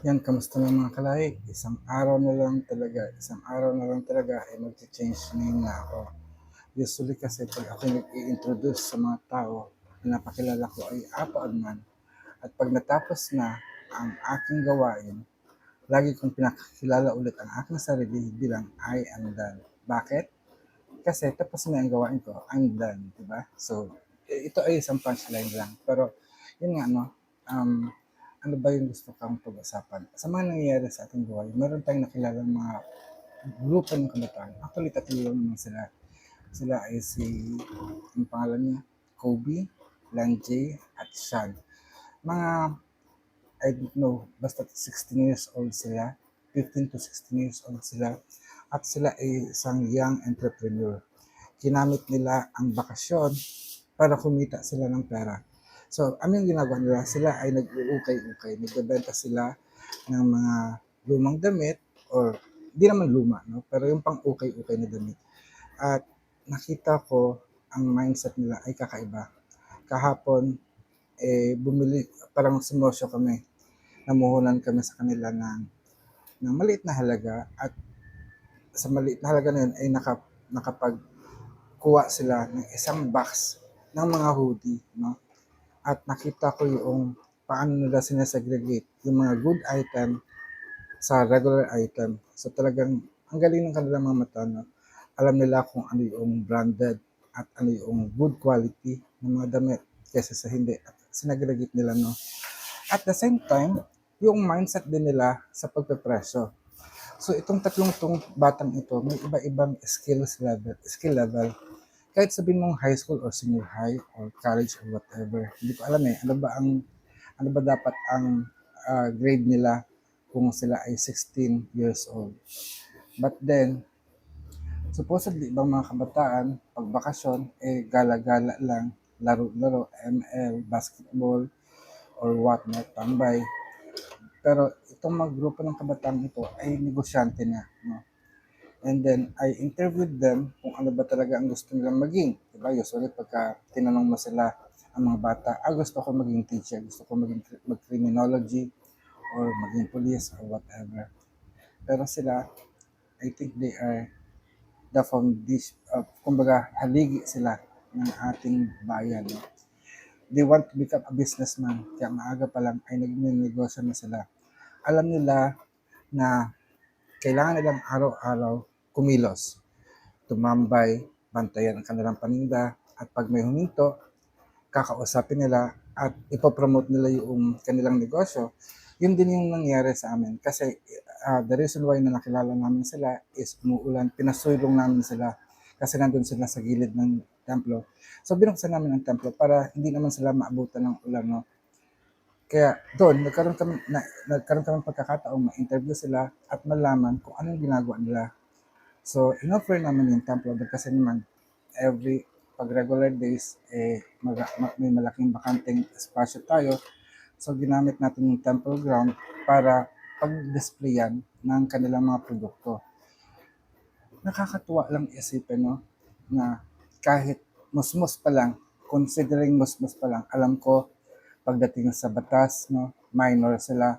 Yan, kamusta na mga kalahig? Isang araw na lang talaga, isang araw na lang talaga ay mag-change name na ako. Usually kasi pag ako nag-i-introduce sa mga tao, pinapakilala ko ay Apo Adman. At pag natapos na ang aking gawain, lagi kong pinakilala ulit ang aking sarili bilang I am done. Bakit? Kasi tapos na ang gawain ko, I'm done, di ba? So, ito ay isang punchline lang. Pero, yun nga, no, um, ano ba yung gusto kang pag-usapan? Sa mga nangyayari sa ating buhay, meron tayong nakilala mga grupo ng kabataan. Actually, tatlo naman sila. Sila ay si, ang pangalan niya, Kobe, Lanjay, at Sean. Mga, I don't know, basta 16 years old sila. 15 to 16 years old sila. At sila ay isang young entrepreneur. Ginamit nila ang bakasyon para kumita sila ng pera. So, ano yung ginagawa nila? Sila ay nag-uukay-ukay. Nagbebenta sila ng mga lumang damit or di naman luma, no? pero yung pang ukay-ukay na damit. At nakita ko ang mindset nila ay kakaiba. Kahapon, eh, bumili, parang sumosyo kami. Namuhunan kami sa kanila ng, ng maliit na halaga at sa maliit na halaga na yun ay naka, nakapagkuha sila ng isang box ng mga hoodie. No? At nakita ko yung paano nila sinasegregate yung mga good item sa regular item. So talagang ang galing ng kanilang mga mata. No? Alam nila kung ano yung branded at ano yung good quality ng mga damit kaysa sa hindi. At sinagregate nila. No? At the same time, yung mindset din nila sa pagpepresyo. So itong tatlong tong batang ito, may iba-ibang skills level, skill level. Kahit sabihin mong high school or senior high or college or whatever, hindi ko alam eh, ano ba ang ano ba dapat ang ah, grade nila kung sila ay 16 years old. But then, supposedly ibang mga kabataan, pag bakasyon, eh gala-gala lang, laro-laro, ML, basketball, or whatnot, tambay. Pero itong mga grupo ng kabataan ito ay negosyante na. No? And then, I interviewed them kung ano ba talaga ang gusto nilang maging. Diba? Usually, pagka tinanong mo sila ang mga bata, ah, gusto ko maging teacher, gusto ko maging mag-criminology, or maging police, or whatever. Pero sila, I think they are the foundation, uh, kumbaga, haligi sila ng ating bayan. They want to become a businessman, kaya maaga pa lang ay nag-negosyo na sila. Alam nila na kailangan nilang araw-araw kumilos, tumambay, bantayan ang kanilang paninda, at pag may huminto, kakausapin nila at ipopromote nila yung kanilang negosyo. Yun din yung nangyari sa amin. Kasi uh, the reason why na nakilala namin sila is umuulan, pinasulong namin sila kasi nandun sila sa gilid ng templo. So binuksan namin ang templo para hindi naman sila maabutan ng ulan. No? Kaya doon, nagkaroon kami, na, nagkaroon kami pagkakataong ma-interview sila at malaman kung anong ginagawa nila. So, in-offer namin yung temple doon kasi naman every pag regular days, eh, mag, ma- may malaking bakanteng espasyo tayo. So, ginamit natin yung temple ground para pag-displayan ng kanilang mga produkto. Nakakatuwa lang isipin, no, na kahit musmus pa lang, considering musmus pa lang, alam ko pagdating sa batas, no, minor sila.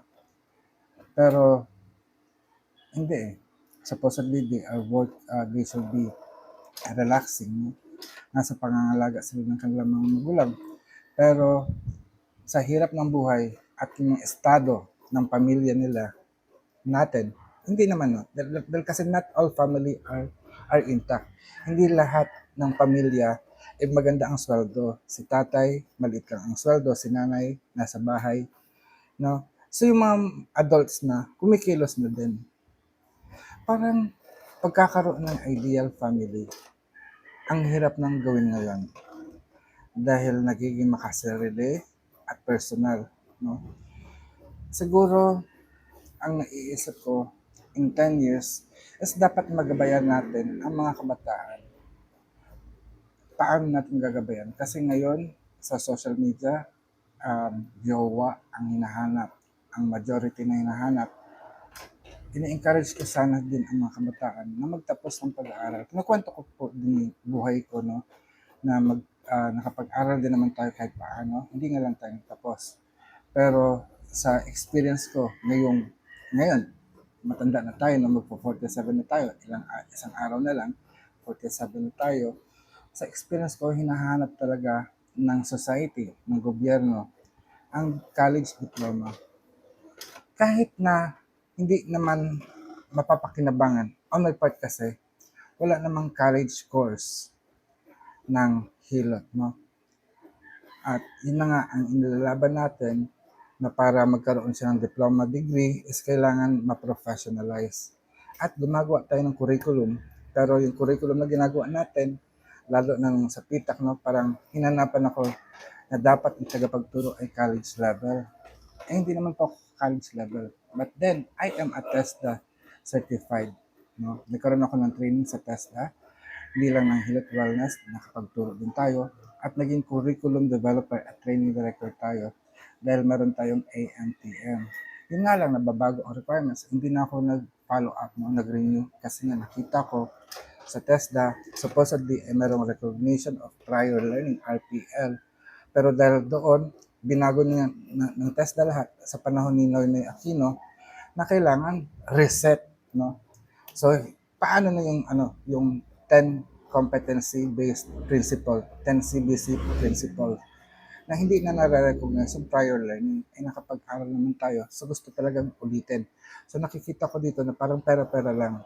Pero hindi eh. Supposedly they are work, uh, they should be relaxing. Nasa pangangalaga sila ng kanilang mga magulang. Pero sa hirap ng buhay at yung estado ng pamilya nila, natin, hindi naman no. Dahil kasi not all family are are intact. Hindi lahat ng pamilya eh maganda ang sweldo. Si tatay, maliit lang ang sweldo. Si nanay, nasa bahay. No? So yung mga adults na, kumikilos na din. Parang pagkakaroon ng ideal family, ang hirap ng gawin ngayon. Dahil nagiging makasarili at personal. No? Siguro, ang naiisip ko, in 10 years, is dapat magabayan natin ang mga kabataan paano natin gagabayan? Kasi ngayon, sa social media, um, jowa ang hinahanap, ang majority na hinahanap. Ini-encourage ko sana din ang mga kabataan na magtapos ng pag-aaral. Kinukwento ko po din buhay ko, no, na mag, ah, nakapag-aral din naman tayo kahit paano. Hindi nga lang tayo tapos. Pero sa experience ko ngayong ngayon, matanda na tayo, na magpo-47 na tayo, ilang, isang araw na lang, 47 na tayo. Sa experience ko, hinahanap talaga ng society, ng gobyerno, ang college diploma. Kahit na hindi naman mapapakinabangan, on my part kasi, wala namang college course ng hilot, no? At yun na nga, ang inilalaban natin na para magkaroon siya ng diploma degree is kailangan ma-professionalize. At gumagawa tayo ng curriculum, pero yung curriculum na ginagawa natin, lalo nung sa PITAC, no, parang hinanapan ako na dapat ang tagapagturo ay college level. Eh, hindi naman po college level. But then, I am a TESDA certified. No? Nagkaroon ako ng training sa TESDA bilang ng Hilot Wellness, nakapagturo din tayo at naging curriculum developer at training director tayo dahil meron tayong AMTM. Yun nga lang, nababago ang requirements. Hindi na ako nag-follow up, no? nag-renew kasi nga nakita ko sa TESDA, supposedly eh, merong recognition of prior learning, RPL. Pero dahil doon, binago niya na, ng TESDA lahat sa panahon ni Noynoy Aquino na kailangan reset, no? So, paano na yung ano, yung 10 competency based principle, 10 CBC principle na hindi na nare-recognize yung prior learning ay nakapag-aral naman tayo. So gusto talagang ulitin. So nakikita ko dito na parang pera-pera lang.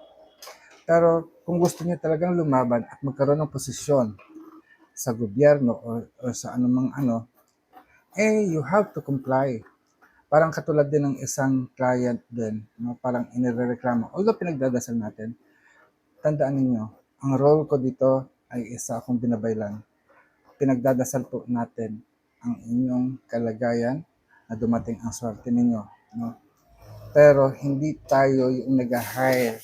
Pero kung gusto niyo talagang lumaban at magkaroon ng posisyon sa gobyerno o, o sa anumang ano, eh you have to comply. Parang katulad din ng isang client din, no? parang inireklamo. Although pinagdadasal natin, tandaan ninyo, ang role ko dito ay isa akong binabaylan. Pinagdadasal po natin ang inyong kalagayan na dumating ang swerte ninyo. No? Pero hindi tayo yung nag-hire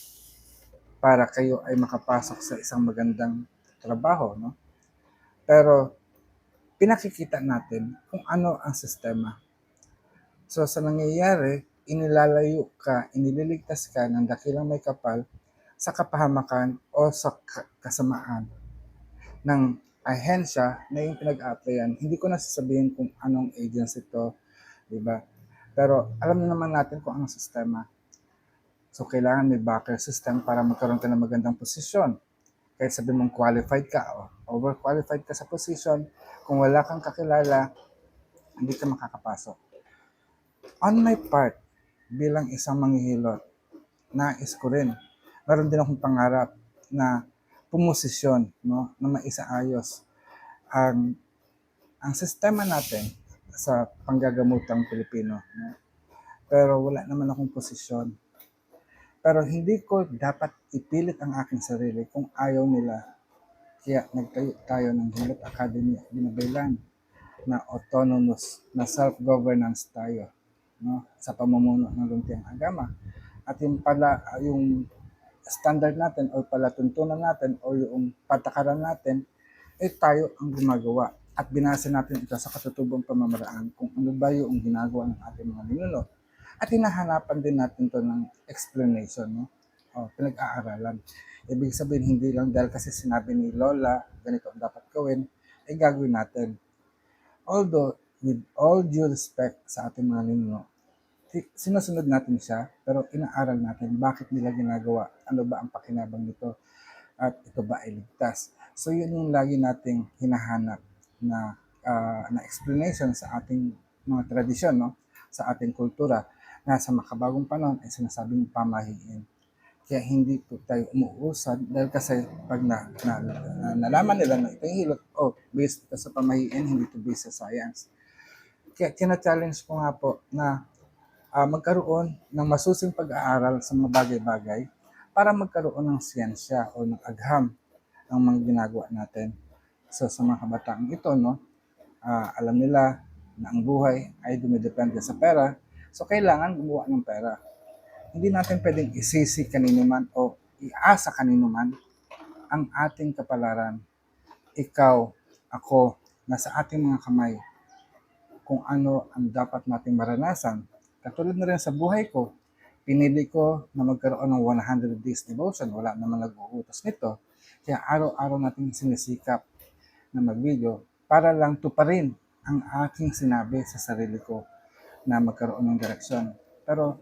para kayo ay makapasok sa isang magandang trabaho. No? Pero pinakikita natin kung ano ang sistema. So sa nangyayari, inilalayo ka, inililigtas ka ng dakilang may kapal sa kapahamakan o sa ka- kasamaan ng ahensya na yung pinag-applyan. Hindi ko na sasabihin kung anong agency to, di ba? Pero alam naman natin kung anong sistema. So kailangan may backer system para magkaroon ka ng magandang posisyon. Kahit sabi mong qualified ka o overqualified ka sa position, kung wala kang kakilala, hindi ka makakapasok. On my part, bilang isang manghihilot, nais ko rin. Meron din akong pangarap na pumosisyon, no, na maisaayos ang ang sistema natin sa panggagamutang Pilipino. No? Pero wala naman akong posisyon. Pero hindi ko dapat ipilit ang aking sarili kung ayaw nila. Kaya nagtayo tayo ng Hilot Academy at Binabaylan na autonomous, na self-governance tayo no, sa pamumuno ng Lumpiang Agama. At yung pala, yung standard natin o palatuntunan natin o yung patakaran natin, eh tayo ang gumagawa. At binasa natin ito sa katutubong pamamaraan kung ano ba yung ginagawa ng ating mga ninuno. At hinahanapan din natin to ng explanation, no? O, pinag-aaralan. Ibig sabihin, hindi lang dahil kasi sinabi ni Lola, ganito ang dapat gawin, ay gagawin natin. Although, with all due respect sa ating mga ninuno, si- sinusunod natin siya, pero inaaral natin bakit nila ginagawa, ano ba ang pakinabang nito, at ito ba ay ligtas. So yun yung lagi nating hinahanap na ah, na explanation sa ating mga tradisyon, no? sa ating kultura, na sa makabagong panahon ay sinasabing pamahiin. Kaya hindi po tayo umuusad dahil kasi pag na, na, na- nalaman nila na ito yung hilot, oh, based sa pamahiin, hindi to based sa science. Kaya tina-challenge ko nga po na ah, magkaroon ng masusing pag-aaral sa mga bagay-bagay para magkaroon ng siyensya o ng agham ang mga ginagawa natin. So sa mga kabataang ito, no, ah, alam nila na ang buhay ay dumidepende sa pera. So kailangan gumawa ng pera. Hindi natin pwedeng isisi kanino man o iasa kanino man ang ating kapalaran. Ikaw, ako, nasa ating mga kamay kung ano ang dapat nating maranasan. Katulad na rin sa buhay ko, pinili ko na magkaroon ng 100 days devotion. Wala naman nag-uutos nito. Kaya araw-araw natin sinisikap na mag-video para lang tuparin ang aking sinabi sa sarili ko na magkaroon ng direksyon. Pero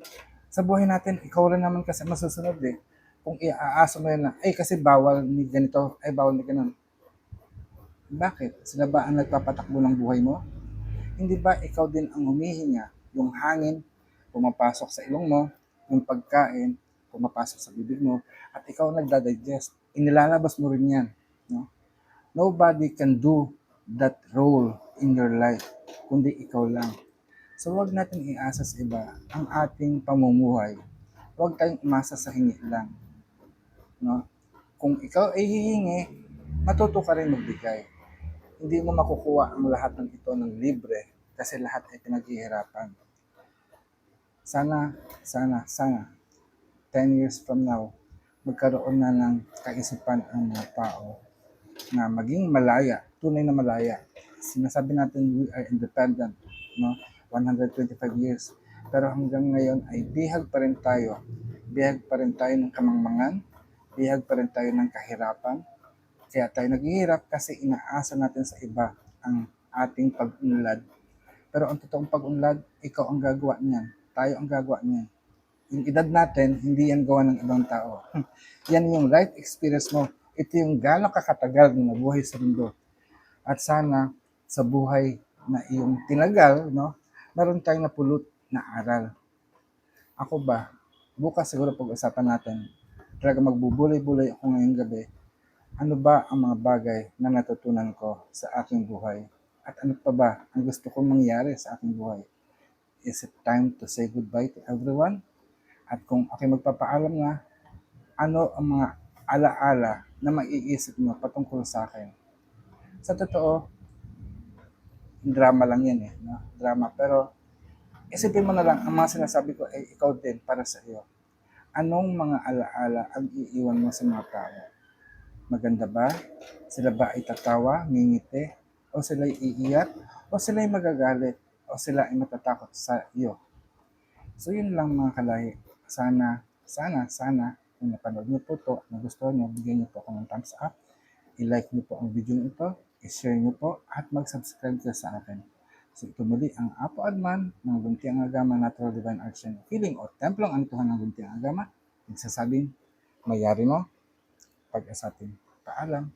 sa buhay natin, ikaw rin naman kasi masusunod eh. Kung iaasa mo yan na, ay kasi bawal ni ganito, ay bawal ni ganun. Bakit? Sila ba ang nagpapatakbo ng buhay mo? Hindi ba ikaw din ang humihinga? Yung hangin, pumapasok sa ilong mo, yung pagkain, pumapasok sa bibig mo, at ikaw nagdadigest. Inilalabas mo rin yan. No? Nobody can do that role in your life, kundi ikaw lang. So huwag natin iasa sa iba ang ating pamumuhay. Huwag tayong umasa sa hingi lang. No? Kung ikaw ay hihingi, matuto ka rin magbigay. Hindi mo makukuha ang lahat ng ito ng libre kasi lahat ay pinaghihirapan. Sana, sana, sana, 10 years from now, magkaroon na ng kaisipan ang mga tao na maging malaya, tunay na malaya. Sinasabi natin we are independent, no? 125 years. Pero hanggang ngayon ay bihag pa rin tayo. Bihag pa rin tayo ng kamangmangan, bihag pa rin tayo ng kahirapan. Kaya tayo naghihirap kasi inaasa natin sa iba ang ating pag-unlad. Pero ang totoong pag-unlad, ikaw ang gagawa niyan. Tayo ang gagawa niyan. Yung edad natin, hindi yan gawa ng ibang tao. yan yung life experience mo. Ito yung gano'ng kakatagal na nabuhay sa mundo. At sana sa buhay na iyong tinagal, no, meron tayong napulot na aral. Ako ba, bukas siguro pag-usapan natin, talaga magbubulay-bulay ako ngayong gabi, ano ba ang mga bagay na natutunan ko sa aking buhay? At ano pa ba ang gusto kong mangyari sa aking buhay? Is it time to say goodbye to everyone? At kung ako'y magpapaalam na, ano ang mga alaala na maiisip mo patungkol sa akin? Sa totoo, drama lang yan eh. No? Drama. Pero isipin mo na lang, ang mga sinasabi ko ay ikaw din para sa iyo. Anong mga alaala ang iiwan mo sa mga tao? Maganda ba? Sila ba ay tatawa, ngingiti? O sila ay iiyak? O sila ay magagalit? O sila ay matatakot sa iyo? So yun lang mga kalahi. Sana, sana, sana, kung napanood niyo po to, nagustuhan niyo, bigyan niyo po ako ng thumbs up. I-like niyo po ang video ito, i-share niyo po, at mag-subscribe ka sa akin. So ito muli ang Apo Adman ng Guntiang Agama Natural Divine and Healing o Templong Antuhan ng Guntiang Agama. Nagsasabing, mayari mo, pag-asatin. Paalam.